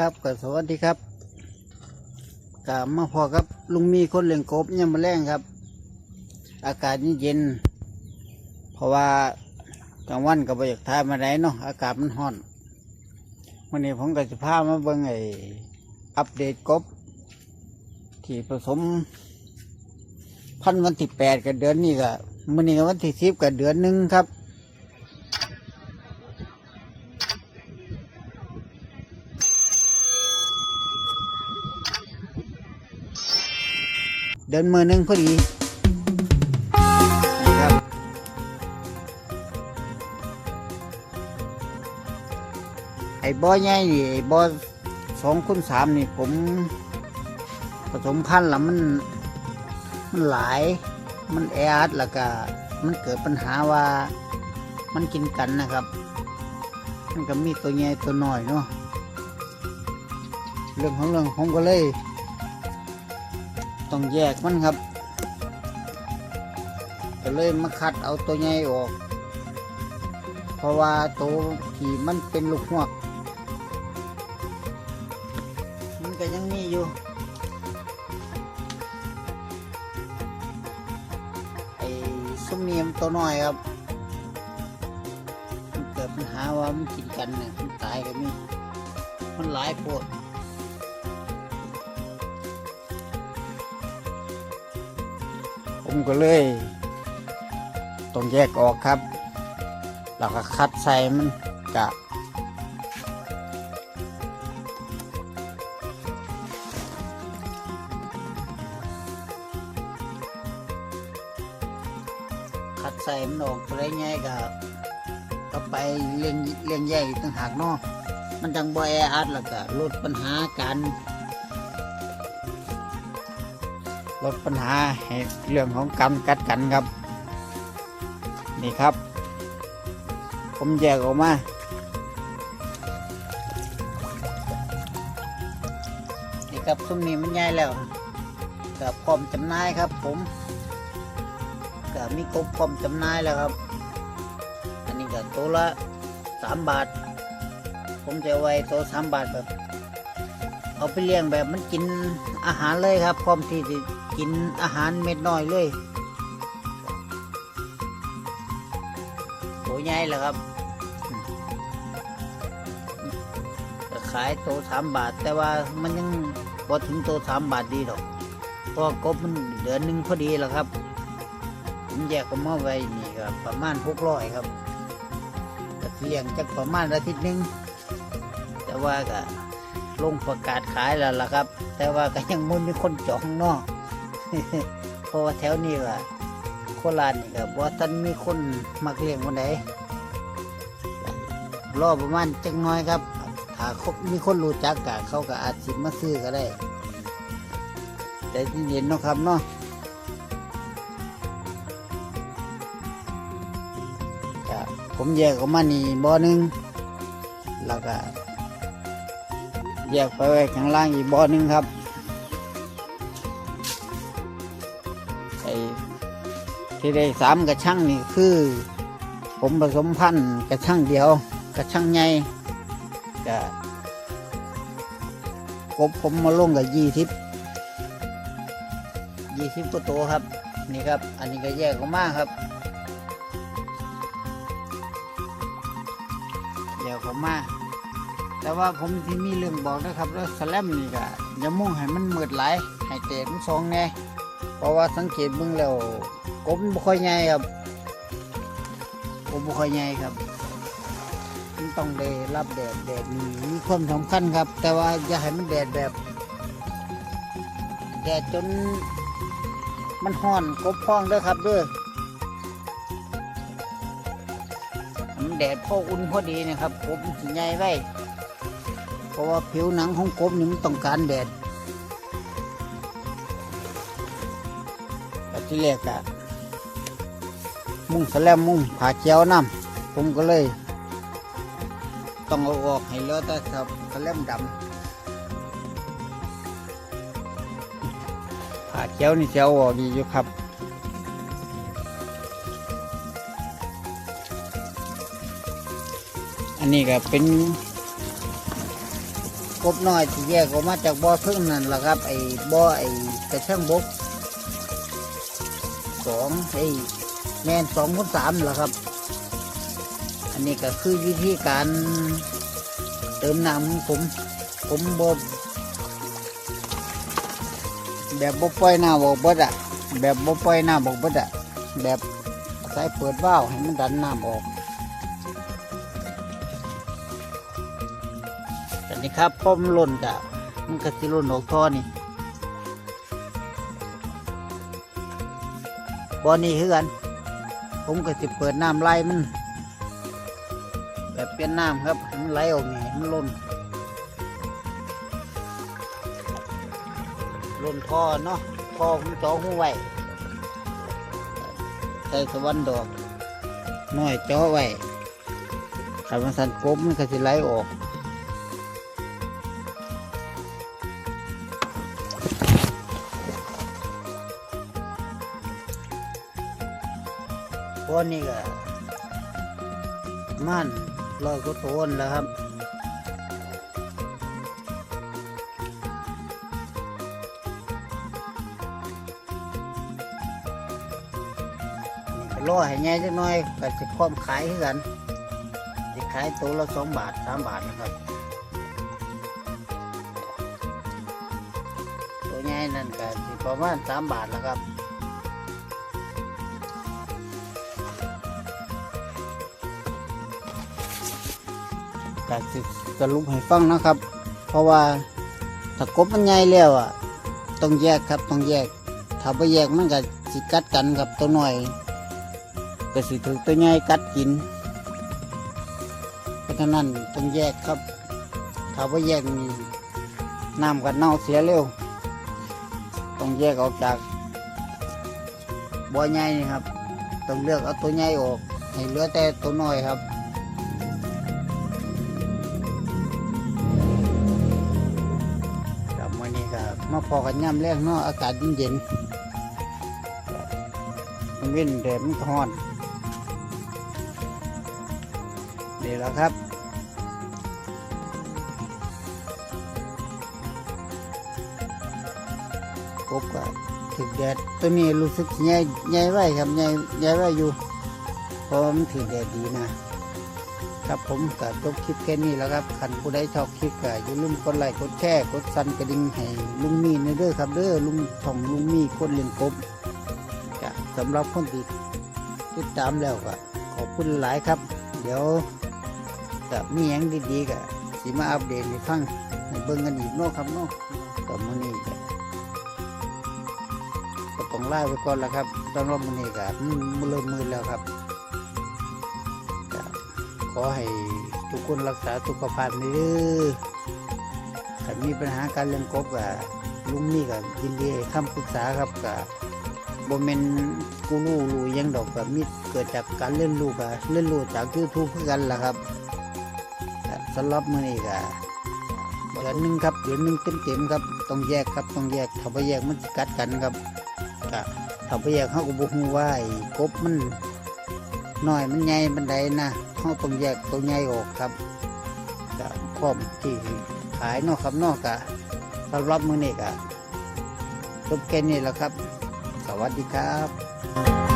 ครับก็สวัสดีครับกมาพอครับลุงมีคนเลี้ยงกบยังมาแรงครับ อากาศเย็น เพราะว่ากลางวันก็บ่อยากทายมาไหนเนาะอากาศมันร้อนวันนี้ผมก็จะพามาเบิ่งไอ้อัปเดตกบ ที่ผสม พันวันที่แปดกับเดือนนี้ก็มื่อนี้วันที่สิบกับเดือนหนึ่งครับ เดินมือนึงพอดีนี่ครับไอ้บอใหญ่นี่ไอ้บอสองคูณสามนี่ผมผสมพันธุ์แล้วมันมันหลาย มันแออัดแล้วก็มันเกิดปัญหาว่ามันกินกันนะครับ มันก็มีตัวใหญ่ตัวน้อยเนาะเรื่องของเรื่องผมก็เลย ต้องแยกมันครับก็เลยมาคัดเอาตัวใหญ่ออก เพราะว่าตัวที่มันเป็นลูกหวก มันก็ยังมีอยู่ไอ้ซุ้มเนียมตัวน้อยครับมันเกิดปัญหาว่ามันกินกันเนี่ยมันตายก็มีมันหลายโพด ผมก็เลย ต้องแยกออกครับ แล้วก็คัดใส่มันกะคัดใส่มันออกไปได้ไงก็ก็ไปเลี้ยงเลี้ยงแยกอีกต่างหากเนาะมันจังบ่แออัดแล้วก็ลดปัญหาการ ลดปัญหาเรื่องของการกัดกันครับ นี่ครับ ผมแยกออกมานี่ครับซุ้มนี้มันใหญ่แล้วก็พร้อมจำหน่ายครับ ผมก็มีกบพร้อมจำหน่ายแล้วครับ อันนี้ก็ตัวละสามบาท ผมจะไว้ตัวสามบาทแบบ เอาไปเลี้ยงแบบมันกินอาหารเลยครับ พร้อมที่จะกินอาหารเม็ดน้อยเลยตัวใหญ่แล้วครับขายตัวสามบาท แต่ว่ามันยังพอถึงตัวสามบาทดีหรอกเพราะกบมันเดือนหนึ่งพอดีแล้วครับ ผมแยกก็มาไว้นี่ครับประมาณหกร้อยครับเลี้ยงจักประมาณอาทิตย์หนึ่งแต่ว่าก็ ลงประกาศขายแล้วล่ะครับ แต่ว่าก็ยังมันมีคนจองเนาะเพราะว่าแถวนี้ก็โคราชนี่ก็บ่ทันมีคนมักเลี้ยงวันไหนรอประมาณจักหน้อยครับถ้ามีคนรู้จักกะเขาก็อาจสิมาซื้อก็ได้ แต่ที่เย็นๆเนาะครับเนาะผมแยกออกมานี่บ่อหนึ่งแล้วก็ แยกไปไว้ข้างล่างอีกบ่อนึงครับไอ้ที่ได้สามกระช่งนี่คือ ผมผสมพันธุ์กระช่งเดียว กระช่งใหญ่ก็กบผมมาลงกับยี่สิบยี่สิบกว่าตัวครับ นี่ครับ อันนี้ก็แยกออกมาครับเดี๋ยวผมมา แต่ว่าผมที่มีเรื่องบอกนะครับแล้วสแลมนี่ก็อย่ามุ่งให้มันมืดไหลให้เตะมันซองแน่เพราะว่าสังเกตเบิ่งแล้วกบมันบ่ค่อยใหญ่ครับกบบ่ค่อยใหญ่ครับมันต้องได้รับแดดแดดนี่มีความสำคัญครับ แต่ว่าอย่าให้มันแดดแบบ แดดจนมันห้อนกบพองด้อครับด้อมันแดดพออุ่นพอดีนะครับกบมันสิใหญ่ไว้ ราะว่าผิวหนังของกบนี่มันต้องการแดดแต่ที่แรกอะมุ่งสแลมมุ่งผ่าเจียวน้ำผมก็เลย ต้องเอาออกให้เลือแต่ครับสแลมดำผ่าเจียวนี่เจียวออกดีอยู่ครับอันนี้ก็เป็น กบน้อยที่แยกออกมาจากบ่อพึ่งนั่นแหละครับ ไอ้บ่อไอ้กระช่างบกสองไอ้แม่นสองคนสามแหละครับ อันนี้ก็คือวิธีการเติมน้ำของผม ผมบ่แบบบ่ปล่อยน้ำออกบดอะแบบบ่ปล่อยน้ำออกบดอะแบบใส่เปิดว่าวให้มันดันน้ำออก นนี้ครับพอมนล่นกะมันก็สิล่นออกท่อนี่บอนี้คือกันผมก็สิเปิดน้ำไล่มันแบบเปลี่ยนน้ำครับมันไหลออกนี่มันล่นลนท่อเนาะท่อผมจาะหูไว้ใส่ตะวันดอกน้อยจาะไว้ขันมันสันกบมันก็สิไหลออก พวนี้ก็มันลอยก็โตนแล้วครับรอให้ใหญ่จักหน่อยก็จะพร้อมขายคือกันจะขายตัวละสองบาทสามบาทนะครับ ตัวใหญ่นั่นก็ประมาณสามบาทแล้วครับ ก็สิสรุปให้ฟังนะครับ เพราะว่าถ้ากบมันใหญ่แล้วอะต้องแยกครับต้องแยก ถ้าไม่แยกมันก็สิกัดกันกับตัวหน่อยก็สิถูกตัวใหญ่กัดกินเพราะฉะนั้นต้องแยกครับ ถ้าว่แยกนี่น้ำกับเน่าเสียเร็ว ต้องแยกออกจากบ่อใหญ่นี่ครับ ต้องเลือกเอาตัวใหญ่ออกให้เหลือแต่ตัวน้อยครับ พอกันย่ำแรกเนาะอากาศเย็นๆมันเว้นแดดมันร้อนนี่แล้วครับกบก็ถึกแดดตัวนี้รู้สึกใหญ่ใหญ่ไว้ครับใหญ่ใหญ่ไว้อยู่เพราะมันถึกแดดดีนะ ครับผมก็จบคลิปแค่นี้แล้วครับคันผู้ใดชอบคลิปก็อย่าลืมกดไลค์กดแชร์กดสั่นกระดิ่งให้ลุงมีนะเด้อครับเด้อลุงของลุงมีคนเลี้ยงกบก็สำหรับคนที่ติดตามแล้วก็ขอบคุณหลายครับ เดี๋ยวก็มีอย่างดีๆก็สิมาอัปเดตให้ฟังให้เบิ่งกันอีกเนาะครับเนาะก็มื้อนี้ก็ต้องลาไปก่อนแล้วครับสำหรับมื้อนี้ก็มันเริ่มมืดแล้วครับ ขอให้ทุกคนรักษาสุขภาพนี่ด้อถ้ามีปัญหาการเลี้ยงกบก็ลุงนี่ก็ยินดีให้คำปรึกษาครับก็บ่แม่นกูรู้รู้ยังดอกก็มีเกิดจากการเล่นรู้ก็เล่นรู้จาก YouTube คือกันล่ะครับสำหรับมื้อนี้ก็เดือนหนึ่งครับเดือนหนึ่งเต็มๆครับต้องแยกครับต้องแยกถ้าบ่แยกมันสิกัดกันครับก็ถ้าบ่แยกเฮาก็บ่ฮู้ว่าไอ้กบมันน้อยมันใหญ่มันใดนะ เขาต้องแยกตัวใหญ่ออกครับก็พร้อมที่ขายนอกครับนอกกะสำหรับมือเนกอะจบแค่นี้แล้วครับ สวัสดีครับ